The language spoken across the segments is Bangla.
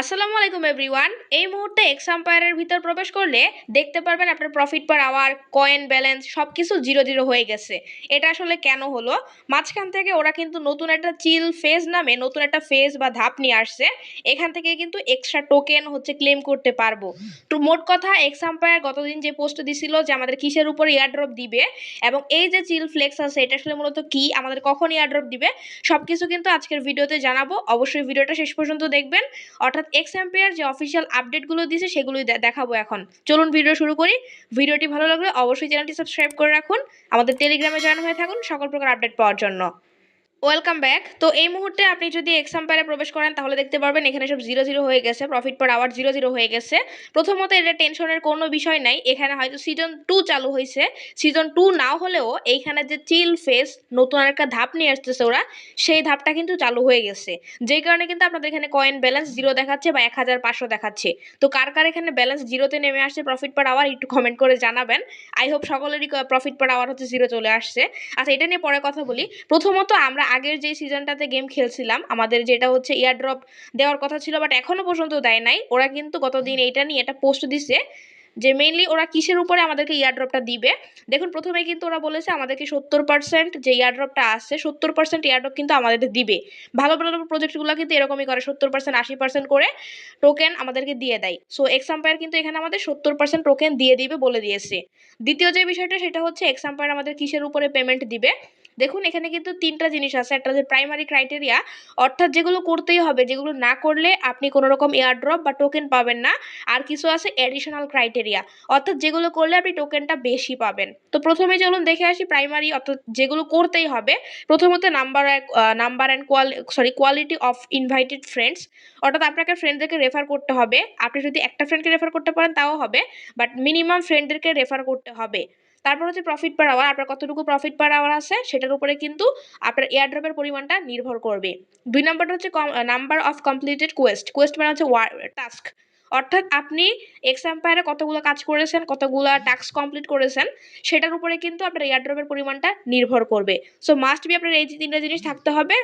আসসালামু আলাইকুম এভরিওয়ান এই মুহূর্তে এক্স আম্পায়ারের ভিতর প্রবেশ করলে দেখতে পারবেন আপনার profit per hour coin balance সব কিছু জিরো জিরো হয়ে গেছে। এটা আসলে কেন হলো? মাঝখান থেকে ওরা কিন্তু নতুন একটা চিল ফেজ নামে নতুন একটা ফেজ বা ধাপ নিয়ে আসছে। এখান থেকে কিন্তু এক্সট্রা টোকেন হচ্ছে ক্লেম করতে পারব। তো মোট কথা এক্স আম্পায়ার গতদিন যে পোস্ট দিছিল যে আমাদের কিসের উপর ইয়ারড্রপ দিবে এবং এই যে চিল ফ্লেক্স আছে, এটা আসলে মূলত কি? আমাদের কখন ইয়ারড্রপ দিবে? সব কিছু কিন্তু আজকের ভিডিওতে জানাব। অবশ্যই ভিডিওটা শেষ পর্যন্ত দেখবেন। অর্থাৎ এক্স অ্যাম্পেয়ার যে অফিসিয়াল আপডেটগুলো দিয়েছে সেগুলোই দেখাবো এখন। চলুন ভিডিও শুরু করি। ভিডিওটি ভালো লাগলে অবশ্যই চ্যানেলটি সাবস্ক্রাইব করে রাখুন। আমাদের টেলিগ্রামে জয়েন হয়ে থাকুন সকল প্রকার আপডেট পাওয়ার জন্য। ওয়েলকাম ব্যাক তো এই মুহূর্তে আপনি যদি এক্স আম্পায়ারে প্রবেশ করেন, তাহলে দেখতে পারবেন এখানে সব জিরো জিরো হয়ে গেছে profit per hour zero zero হয়ে গেছে। প্রথমত এটা টেনশনের কোনো বিষয় নাই, এখানে হয়তো সিজন টু চালু হয়েছে। সিজন টু নাও হলেও এইখানে যে চিল ফেস নতুন একটা ধাপ নিয়ে আসতেছে ওরা, সেই ধাপটা কিন্তু চালু হয়ে গেছে। যেই কারণে কিন্তু আপনাদের এখানে কয়েন ব্যালেন্স জিরো দেখাচ্ছে বা এক হাজার পাঁচশো দেখাচ্ছে। তো কার কার এখানে ব্যালেন্স জিরোতে নেমে আসছে প্রফিট পার আওয়ার একটু কমেন্ট করে জানাবেন। আই হোপ সকলেরই প্রফিট পার আওয়ার হচ্ছে জিরো চলে আসছে। আচ্ছা এটা নিয়ে পরে কথা বলি। প্রথমত আমরা আগের যে সিজনটাতে গেম খেলছিলাম, আমাদের যেটা হচ্ছে ইয়ারড্রপ দেওয়ার কথা ছিল বাট এখনও পর্যন্ত দেয় নাই। ওরা কিন্তু গতদিন এইটা নিয়ে একটা পোস্ট দিছে যে মেইনলি ওরা কিসের উপরে আমাদেরকে ইয়ারড্রপটা দিবে? দেখুন, প্রথমে কিন্তু ওরা বলেছে আমাদেরকে সত্তর পার্সেন্ট যে ইয়ারড্রপটা আসছে, সত্তর পার্সেন্ট ইয়ারড্রপ কিন্তু আমাদের দিবে। ভালো ভালো প্রজেক্টগুলো কিন্তু এরকমই করে, সত্তর পার্সেন্ট আশি পার্সেন্ট করে টোকেন আমাদেরকে দিয়ে দেয়। সো এক্স আম্পায়ার কিন্তু এখানে আমাদের সত্তর পার্সেন্ট টোকেন দিয়ে দিবে বলে দিয়েছে। দ্বিতীয় যে বিষয়টা, সেটা হচ্ছে এক্স আম্পায়ার আমাদের কিসের উপরে পেমেন্ট দিবে? দেখুন, এখানে কিন্তু তিনটা জিনিস আছে। একটা হচ্ছে প্রাইমারি ক্রাইটেরিয়া অর্থাৎ যেগুলো করতেই হবে, যেগুলো না করলে আপনি কোনো রকম এয়ারড্রপ বা টোকেন পাবেন না। আর কিছু আছে অ্যাডিশনাল ক্রাইটেরিয়া অর্থাৎ যেগুলো করলে আপনি টোকেনটা বেশি পাবেন। তো প্রথমে চলুন দেখে আসি প্রাইমারি অর্থাৎ যেগুলো করতেই হবে। প্রথমত number number and quali sorry quality of invited friends অর্থাৎ আপনাকে ফ্রেন্ডদেরকে রেফার করতে হবে। আপনি যদি একটা ফ্রেন্ডকে রেফার করতে পারেন, তাও হবে বাট মিনিমাম ফ্রেন্ডদেরকে রেফার করতে হবে। তারপর হচ্ছে প্রফিট পার আওয়ার আপনার কতটুকু প্রফিট পার আওয়ার আছে, সেটার উপরে কিন্তু আপনার এয়ারড্রপের পরিমাণটা নির্ভর করবে। দুই নম্বরটা হচ্ছে number of completed quest quest মানে হচ্ছে টাস্ক অর্থাৎ আপনি এক্স এম্পায়ারে কতগুলো কাজ করেছেন, কতগুলো টাস্ক কমপ্লিট করেছেন, সেটার উপরে কিন্তু আপনার এয়ারড্রপের পরিমাণটা নির্ভর করবে। সো মাস্ট বি আপনার এই যে তিনটা জিনিস থাকতে হবে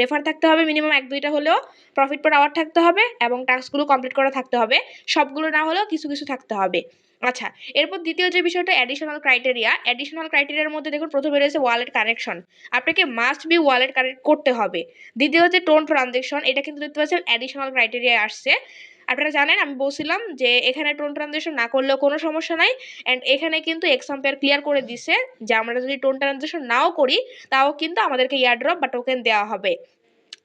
রেফার থাকতে হবে মিনিমাম এক দুইটা হলেও প্রফিট পার আওয়ার থাকতে হবে এবং টাস্কগুলো কমপ্লিট করা থাকতে হবে, সবগুলো না হলেও কিছু কিছু থাকতে হবে। আচ্ছা এরপর দ্বিতীয় যে বিষয়টা অ্যাডিশনাল ক্রাইটেরিয়া অ্যাডিশনাল ক্রাইটেরিয়ার মধ্যে দেখুন প্রথমে রয়েছে ওয়ালেট কানেকশন আপনাকে মাস্ট বি ওয়ালেট কানেক্ট করতে হবে। দ্বিতীয় হচ্ছে টোন ট্রানজেকশন এটা কিন্তু দেখতে পাচ্ছেন অ্যাডিশনাল ক্রাইটেরিয়া আসছে। আপনারা জানেন আমি বলছিলাম যে এখানে টোন ট্রানজেকশন না করলেও কোনো সমস্যা নাই। অ্যান্ড এখানে কিন্তু এক্সাম্পেয়ার ক্লিয়ার করে দিছে যে আমরা যদি টোন ট্রানজেকশন নাও করি, তাও কিন্তু আমাদেরকে ইয়ারড্রপ বা টোকেন দেওয়া হবে।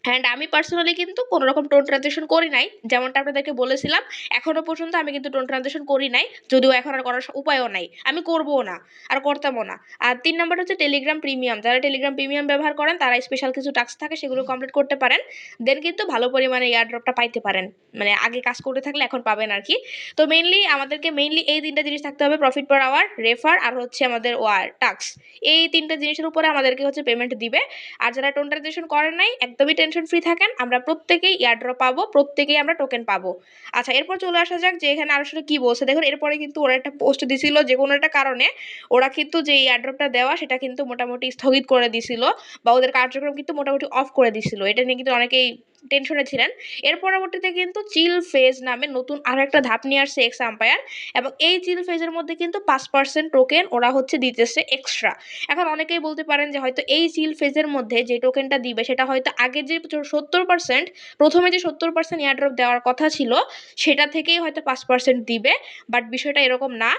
অ্যান্ড আমি পার্সোনালি কিন্তু কোনো রকম টোন ট্রানজেকশন করি নাই, যেমনটা আপনাদেরকে বলেছিলাম এখনও পর্যন্ত আমি কিন্তু টোন ট্রানজেকশন করি নাই, যদিও এখন আর করার উপায়ও নাই। আমি করবও না, আর করতামও না। আর তিন নম্বর হচ্ছে টেলিগ্রাম প্রিমিয়াম যারা টেলিগ্রাম প্রিমিয়াম ব্যবহার করেন, তারা স্পেশাল কিছু টাস্ক থাকে, সেগুলো কমপ্লিট করতে পারেন। দেন কিন্তু ভালো পরিমাণে এয়ারড্রপটা পাইতে পারেন। মানে আগে কাজ করতে থাকলে এখন পাবেন আর কি। তো মেইনলি আমাদেরকে মেইনলি এই তিনটা জিনিস থাকতে হবে প্রফিট পার আওয়ার রেফার আর হচ্ছে আমাদের ওয়ার টাস্ক এই তিনটা জিনিসের উপরে আমাদেরকে হচ্ছে পেমেন্ট দিবে। আর যারা টোন ট্রানজেকশন করেন নাই, একদমই টেনশন ফ্রি থাকেন, আমরা প্রত্যেকেই ইয়ারড্রপ পাবো, প্রত্যেকেই আমরা টোকেন পাবো। আচ্ছা এরপর চলে আসা যাক যে এখানে আসলে কি বলছে। দেখুন, এরপরে কিন্তু ওরা একটা পোস্ট দিছিল যে কোনো একটা কারণে ওরা কিন্তু যে ইয়ারড্রপটা দেওয়া, সেটা কিন্তু মোটামুটি স্থগিত করে দিছিল বা ওদের কার্যক্রম কিন্তু মোটামুটি অফ করে দিছিল। এটা নিয়ে কিন্তু অনেকেই টেনশনে ছিলেন। এর পরবর্তীতে কিন্তু চিল ফেজ নামে নতুন আরও একটা ধাপ নিয়ে আসছে এক্স আম্পায়ার এবং এই চিল ফেজের মধ্যে কিন্তু পাঁচ পার্সেন্ট টোকেন ওরা হচ্ছে দিতেছে এক্সট্রা এখন অনেকেই বলতে পারেন যে হয়তো এই চিল ফেজের মধ্যে যে টোকেনটা দিবে সেটা হয়তো আগে যে সত্তর পার্সেন্ট প্রথমে যে সত্তর পার্সেন্ট এয়ারড্রপ দেওয়ার কথা ছিল, সেটা থেকেই হয়তো পাঁচ পার্সেন্ট দিবে বাট বিষয়টা এরকম না।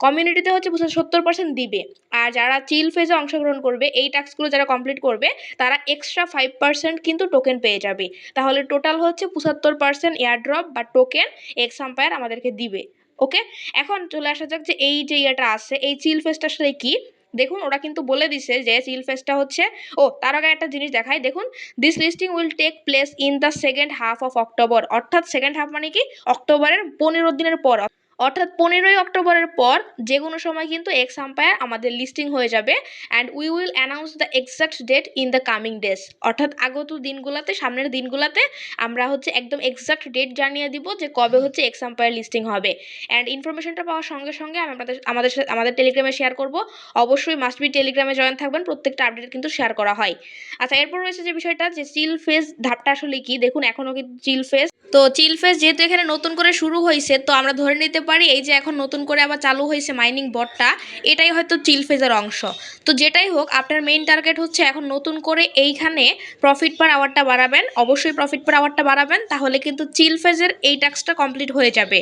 কমিউনিটিতে হচ্ছে সত্তর পার্সেন্ট দিবে। আর যারা চিল ফেজে অংশগ্রহণ করবে, এই টাস্কগুলো যারা কমপ্লিট করবে, তারা এক্সট্রা ফাইভ পার্সেন্ট কিন্তু টোকেন পেয়ে যাবে। তাহলে টোটাল হচ্ছে পঁচাত্তর পার্সেন্ট এয়ারড্রপ বা টোকেন এক্স আম্পায়ার আমাদেরকে দিবে। ওকে এখন চলে আসা যাক যে এই যে ইয়েটা আছে, এই চিল ফেজটা আসলে কি? দেখুন, ওরা কিন্তু বলে দিছে যে চিল ফেজটা হচ্ছে, ও, তার আগে একটা জিনিস দেখায় দেখুন this listing will take place in the second half of October অর্থাৎ সেকেন্ড হাফ মানে কি? অক্টোবরের পনেরো দিনের পর। অর্থাৎ পনেরোই অক্টোবরের পর যে কোনো সময় কিন্তু এক্স আম্পায়ার আমাদের লিস্টিং হয়ে যাবে and we will announce the exact date in the coming days অর্থাৎ আগত দিনগুলোতে, সামনের দিনগুলোতে আমরা হচ্ছে একদম এক্সাক্ট ডেট জানিয়ে দিব যে কবে হচ্ছে এক্স আম্পায়ার লিস্টিং হবে। অ্যান্ড ইনফরমেশনটা পাওয়ার সঙ্গে সঙ্গে আমি আপনাদের, আমাদের সাথে, আমাদের টেলিগ্রামে শেয়ার করব। অবশ্যই মাস্ট বি টেলিগ্রামে জয়েন থাকবেন, প্রত্যেকটা আপডেট কিন্তু শেয়ার করা হয়। আচ্ছা এরপর রয়েছে যে বিষয়টা যে চিল ফেজ ধাপটা আসলে কি? দেখুন এখনও কিন্তু চিল ফেজ তো চিল ফেজ যেহেতু এখানে নতুন করে শুরু হয়েছে, তো আমরা ধরে নিতে পারি, এই যে এখন নতুন করে আবার চালু হয়েছে মাইনিং বটটা এটাই হয়তো চিল ফেজের অংশ। তো যেটাই হোক, আপনার মেইন টার্গেট হচ্ছে এখন নতুন করে এইখানে প্রফিট পার আওয়ারটা বাড়াবেন, অবশ্যই প্রফিট পার আওয়ারটা বাড়াবেন, তাহলে কিন্তু চিল ফেজের এই টাস্কটা কমপ্লিট হয়ে যাবে।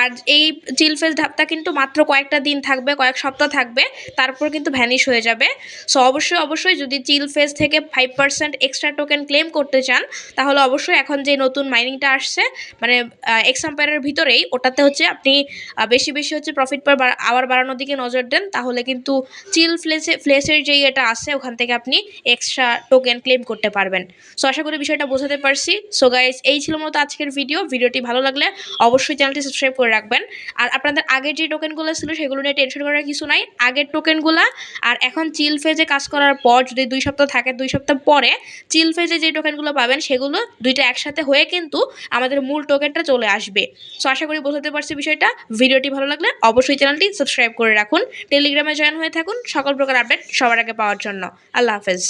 আর এই চিল ফেজ ধাপটা কিন্তু মাত্র কয়েকটা দিন থাকবে, কয়েক সপ্তাহ থাকবে, তারপর কিন্তু ভ্যানিশ হয়ে যাবে। সো অবশ্যই অবশ্যই যদি চিল ফেজ থেকে five percent extra token claim করতে চান, তাহলে অবশ্যই এখন যে নতুন মাইনিংটা আসছে মানে এক্স আম্পায়ারের ভিতরেই, ওটাতে হচ্ছে আপনি আহ, বেশি বেশি হচ্ছে প্রফিট পার আওয়ার বাড়ানোর দিকে নজর দেন তাহলে কিন্তু চিল ফ্লেসে ফ্লেসের যেই এটা আছে ওখান থেকে আপনি এক্সট্রা টোকেন ক্লেম করতে পারবেন। সো আশা করি বিষয়টা বোঝাতে পারছি। সো গাইজ এই ছিল মতো আজকের ভিডিও ভিডিওটি ভালো লাগলে অবশ্যই চ্যানেলটি সাবস্ক্রাইব করে রাখবেন। আর আপনাদের আগের যে টোকেনগুলো ছিল সেগুলো নিয়ে টেনশন করার কিছু নাই। আগের টোকেনগুলো আর এখন চিল ফেজে কাজ করার পর যদি দুই সপ্তাহ থাকে দুই সপ্তাহ পরে চিল ফেজে যে টোকেনগুলো পাবেন সেগুলো দুইটা একসাথে হয়ে কিন্তু আমাদের মূল টোকেনটা চলে আসবে। সো আশা করি বোঝাতে পারছি বিষয়টা। ভিডিওটি ভালো লাগলে অবশ্যই চ্যানেলটি সাবস্ক্রাইব করে রাখুন। টেলিগ্রামে জয়েন হয়ে থাকুন। সকল প্রকার আপডেট সবার আগে পাওয়ার জন্য। আল্লাহ হাফেজ।